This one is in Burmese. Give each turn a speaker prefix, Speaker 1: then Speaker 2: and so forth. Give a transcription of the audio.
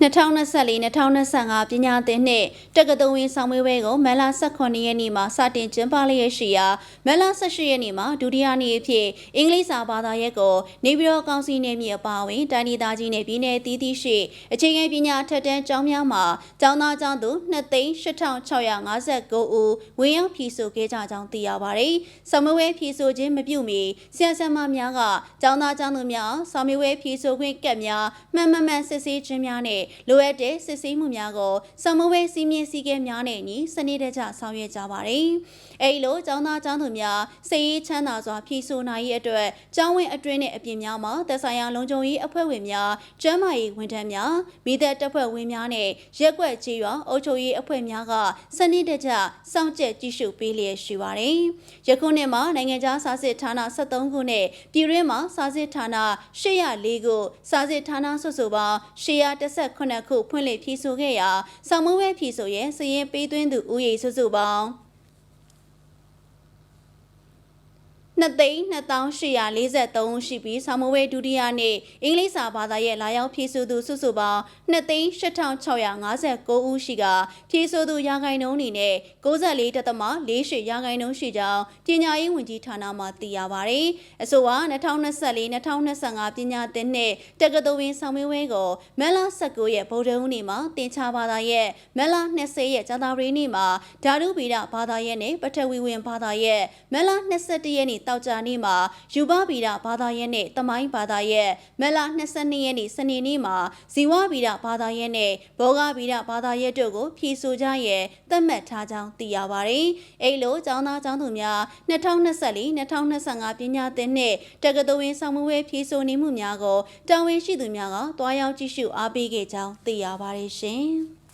Speaker 1: 2024-2025ပညာသင်နှစ်တက္ကသိုလ်ဝင်ဆောင်မွေးပွဲကိုမလ18ရက်နေ့မှာစတင်ကျင်းပလျက်ရှိရာမလ18ရက်နေ့မှာဒုတိယနေ့အဖြစ်အင်္ဂလိပ်စာဘာသာရပ်ကိုနေပြည်တော်ကောင်စီနယ်မြေအပါအဝင်တိုင်းဒေသကြီးနယ်ပြည်နယ်တည်တည်ရှိအခြေခံပညာထက်တန်းကျောင်းများမှာကျောင်းသားကျောင်းသူ2,8659ဦးဝင်ရောက်ဖြည့်ဆို့ခဲ့ကြကြောင်းသိရပါတယ်။ဆောင်မွေးပွဲဖြည့်ဆို့ခြင်းမပြုမီဆရာဆရာမများကကျောင်းသားကျောင်းသူများဆောင်မွေးပွဲဖြည့်ဆို့ခွင့်ကတ်များမှန်မှန်မှန်စစ်ဆေးခြင်းများနဲ့လိုအပ်တဲ့စစ်ဆေးမှုများကိုစမဝဲစီမင်းစည်းကမ်းများနဲ့ညီစနစ်တကျဆောင်ရွက်ကြပါတယ်။အဲဒီလိုចောင်းသားចောင်းသူများစိတ်ရေးချမ်းသာစွာဖြည့်ဆို့နိုင်ရေးအတွက်ကျောင်းဝင်အတွင်းနဲ့အပြင်များမှာသက်ဆိုင်ရာလုံခြုံရေးအဖွဲ့ဝင်များကျန်းမာရေးဝန်ထမ်းများမိသက်တပ်ဖွဲ့ဝင်များနဲ့ရက်ွက်ကြေးရွာအုပ်ချုပ်ရေးအဖွဲ့များကစနစ်တကျစောင့်ကြပ်ကြည့်ရှုပေးလျက်ရှိပါတယ်။ယခုနှစ်မှာနိုင်ငံခြားစာစစ်ဌာန73ခုနဲ့ပြည်တွင်းမှာစာစစ်ဌာန804ခုစာစစ်ဌာနစုစုပေါင်း118 9ခုဖွင့်လှစ်ဖြည့်ဆို့ခဲ့ရာဆောင်းမွေးဝဲဖြည့်ဆို့ရဲ့စည်ရင်ပေးသွင်းသူဦးရေစုစုပေါင်း 2,2843ဦးရှိပြီးဆောင်းမဝဲဒုတိယနေ့အင်္ဂလိပ်စာဘာသာရဲ့လာရောက်ဖြည့်ဆို့သူစုစုပေါင်း2,8659ဦးရှိကဖြည့်ဆို့သူရာခိုင်နှုန်းအနေနဲ့94.48ရာခိုင်နှုန်းရှိကြောင်းပညာရေးဝန်ကြီးဌာနမှသိရပါဗျ။အဆိုပါ2024-2025ပညာသင်နှစ်တက္ကသိုလ်ဝင်ဆောင်းမဝဲကိုမက်လာ19ရဲ့ဗုဒ္ဓဟူးနေ့မှာတင်ချဘာသာရဲ့မက်လာ20ရဲ့ဇာတာပရိနေ့မှာဓာတုဗေဒဘာသာရဲ့နဲ့ပထဝီဝင်ဘာသာရဲ့မက်လာ21ရက်နေ့တောက်ကြနေ့မှာယူဘဗီဒဘာသာရဲ့နဲ့တမိုင်းဘာသာရဲ့မက်လာ22ရက်နေ့စနေနေ့မှာဇီဝဗီဒဘာသာရဲ့နဲ့ဘောဂဗီဒဘာသာရဲ့တို့ကိုဖြည့်ဆို့ကြရဲ့သတ်မှတ်ထားကြောင်းသိရပါတယ်။အဲ့လိုចောင်းသားចောင်းသူများ2024-2025ပညာသင်နှစ်တက္ကသိုလ်ဝင်ဆောင်မှုဝဲဖြည့်ဆို့နေမှုများကိုတာဝန်ရှိသူများကတွားရောက်ကြည့်ရှုအားပေးခဲ့ကြောင်းသိရပါတယ်ရှင်။